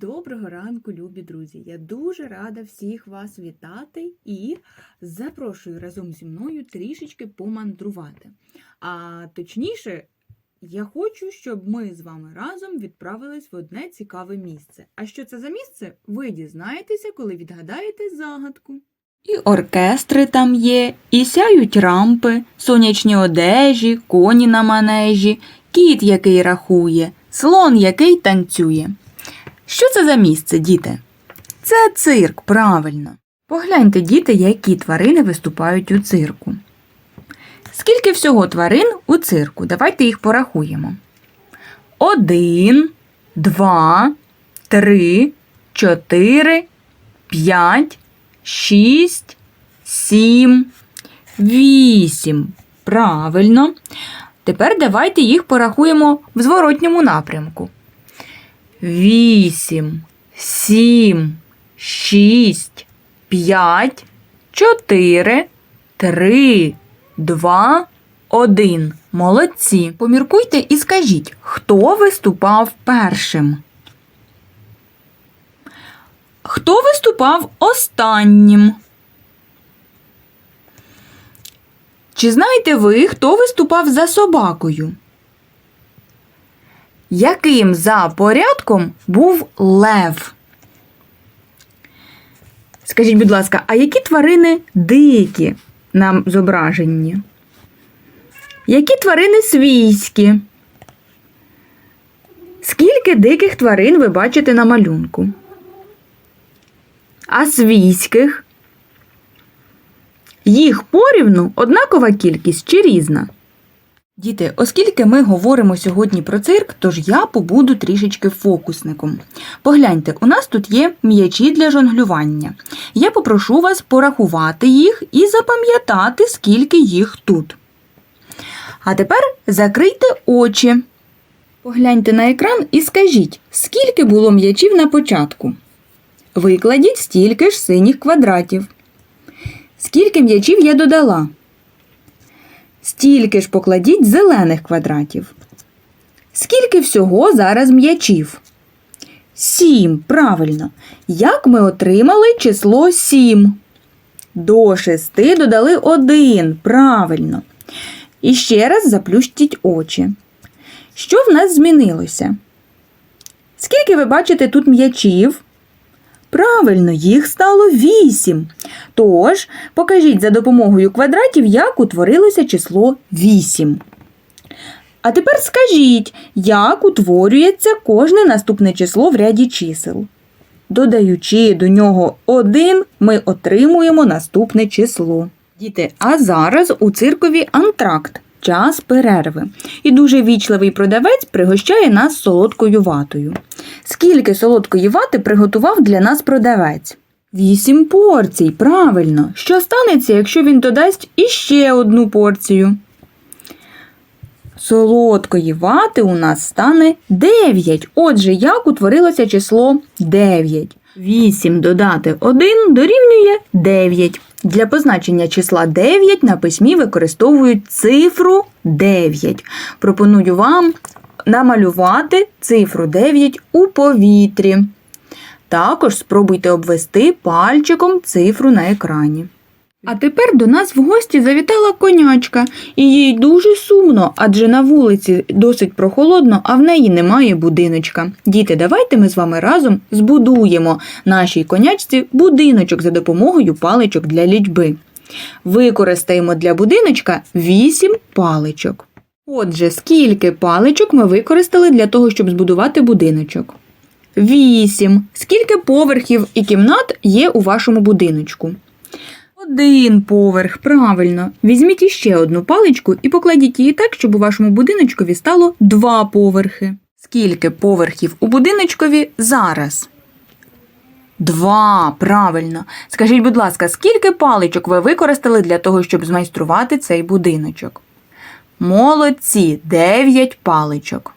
Доброго ранку, любі друзі! Я дуже рада всіх вас вітати і запрошую разом зі мною трішечки помандрувати. А точніше, я хочу, щоб ми з вами разом відправились в одне цікаве місце. А що це за місце? Ви дізнаєтеся, коли відгадаєте загадку. І оркестри там є, і сяють рампи, сонячні одежі, коні на манежі, кіт, який рахує, слон, який танцює. Що це за місце, діти? Це цирк, правильно. Погляньте, діти, які тварини виступають у цирку. Скільки всього тварин у цирку? Давайте їх порахуємо. Один, два, три, чотири, п'ять, шість, сім, вісім. Правильно. Тепер давайте їх порахуємо в зворотньому напрямку. Вісім, сім, шість, п'ять, чотири, три, два, один. Молодці. Поміркуйте і скажіть, хто виступав першим? Хто виступав останнім? Чи знаєте ви, хто виступав за собакою? Яким за порядком був лев? Скажіть, будь ласка, а які тварини дикі нам зображені? Які тварини свійські? Скільки диких тварин ви бачите на малюнку? А свійських? Їх порівну однакова кількість чи різна? Діти, оскільки ми говоримо сьогодні про цирк, тож я побуду трішечки фокусником. Погляньте, у нас тут є м'ячі для жонглювання. Я попрошу вас порахувати їх і запам'ятати, скільки їх тут. А тепер закрийте очі. Погляньте на екран і скажіть, скільки було м'ячів на початку. Викладіть стільки ж синіх квадратів. Скільки м'ячів я додала? Стільки ж покладіть зелених квадратів. Скільки всього зараз м'ячів? Сім. Правильно. Як ми отримали число сім? До шести додали один. Правильно. І ще раз заплющіть очі. Що в нас змінилося? Скільки ви бачите тут м'ячів? Правильно, їх стало вісім. Тож, покажіть за допомогою квадратів, як утворилося число 8. А тепер скажіть, як утворюється кожне наступне число в ряді чисел. Додаючи до нього 1, ми отримуємо наступне число. Діти, а зараз у циркові антракт час перерви. І дуже вічливий продавець пригощає нас солодкою ватою. Скільки солодкої вати приготував для нас продавець? Вісім порцій, правильно. Що станеться, якщо він додасть іще одну порцію? Солодкої вати у нас стане 9. Отже, як утворилося число 9? 8 додати 1 дорівнює 9. Для позначення числа 9 на письмі використовують цифру 9. Пропоную вам намалювати цифру 9 у повітрі. Також спробуйте обвести пальчиком цифру на екрані. А тепер до нас в гості завітала конячка, і їй дуже сумно, адже на вулиці досить прохолодно, а в неї немає будиночка. Діти, давайте ми з вами разом збудуємо нашій конячці будиночок за допомогою паличок для лічби. Використаємо для будиночка 8 паличок. Отже, скільки паличок ми використали для того, щоб збудувати будиночок? 8. Скільки поверхів і кімнат є у вашому будиночку? Один поверх, правильно. Візьміть іще одну паличку і покладіть її так, щоб у вашому будиночкові стало два поверхи. Скільки поверхів у будиночкові зараз? Два, правильно. Скажіть, будь ласка, скільки паличок ви використали для того, щоб змайструвати цей будиночок? Молодці, дев'ять паличок.